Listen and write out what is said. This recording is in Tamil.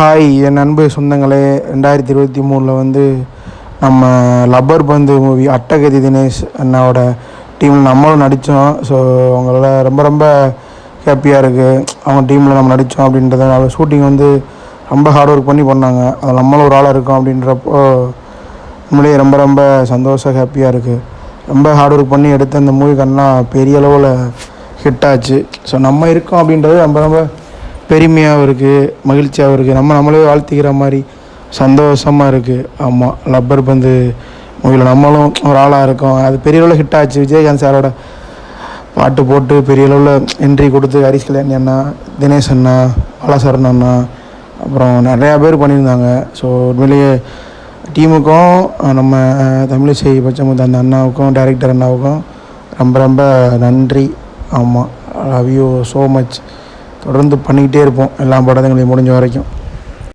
ஹாய் என் அன்பு சொந்தங்களே ரெண்டாயிரத்தி இருபத்தி மூணில் வந்து நம்ம லப்பர் பந்து மூவி அட்டகதி தினேஷ் அண்ணாவோட டீமில் நம்மளும் நடித்தோம் ஸோ அவங்களால ரொம்ப ரொம்ப ஹாப்பியாக இருக்குது அவங்க டீமில் நம்ம நடித்தோம் அப்படின்றத ஷூட்டிங் வந்து ரொம்ப ஹார்ட் ஒர்க் பண்ணி பண்ணாங்க. அது நம்மளும் ஒரு ஆளாக இருக்கோம் அப்படின்றப்போ உண்மையிலேயே ரொம்ப ரொம்ப சந்தோஷம் ஹாப்பியாக இருக்குது ரொம்ப ஹார்ட் ஒர்க் பண்ணி எடுத்த அந்த மூவி கண்ணா பெரிய அளவில் ஹிட் ஆச்சு. ஸோ நம்ம இருக்கோம் அப்படின்றது ரொம்ப ரொம்ப பெருமையாகவும் இருக்குது மகிழ்ச்சியாகவும் இருக்குது நம்ம நம்மளே வாழ்த்திக்கிற மாதிரி சந்தோஷமாக இருக்குது ஆமாம் லப்பர் பந்து மூவியில் நம்மளும் ஒரு ஆளாக இருக்கோம். அது பெரிய அளவில் ஹிட் ஆச்சு. விஜயகாந்த் சாரோட பாட்டு போட்டு பெரிய அளவில் என்ட்ரி கொடுத்து ஹரிஷ் கல்யாணி அண்ணா தினேஷ் அண்ணா பாலாசரன் அண்ணா அப்புறம் நிறையா பேர் பண்ணியிருந்தாங்க. ஸோ உண்மையிலேயே டீமுக்கும் நம்ம தமிழிசை பச்சமுத்து அந்த அண்ணாவுக்கும் டைரக்டர் அண்ணாவுக்கும் ரொம்ப ரொம்ப நன்றி. ஆமாம் லவ் யூ ஸோ மச் தொடர்ந்து பண்ணிக்கிட்டே இருப்போம். எல்லா படங்களையும் முடிஞ்ச வரைக்கும்.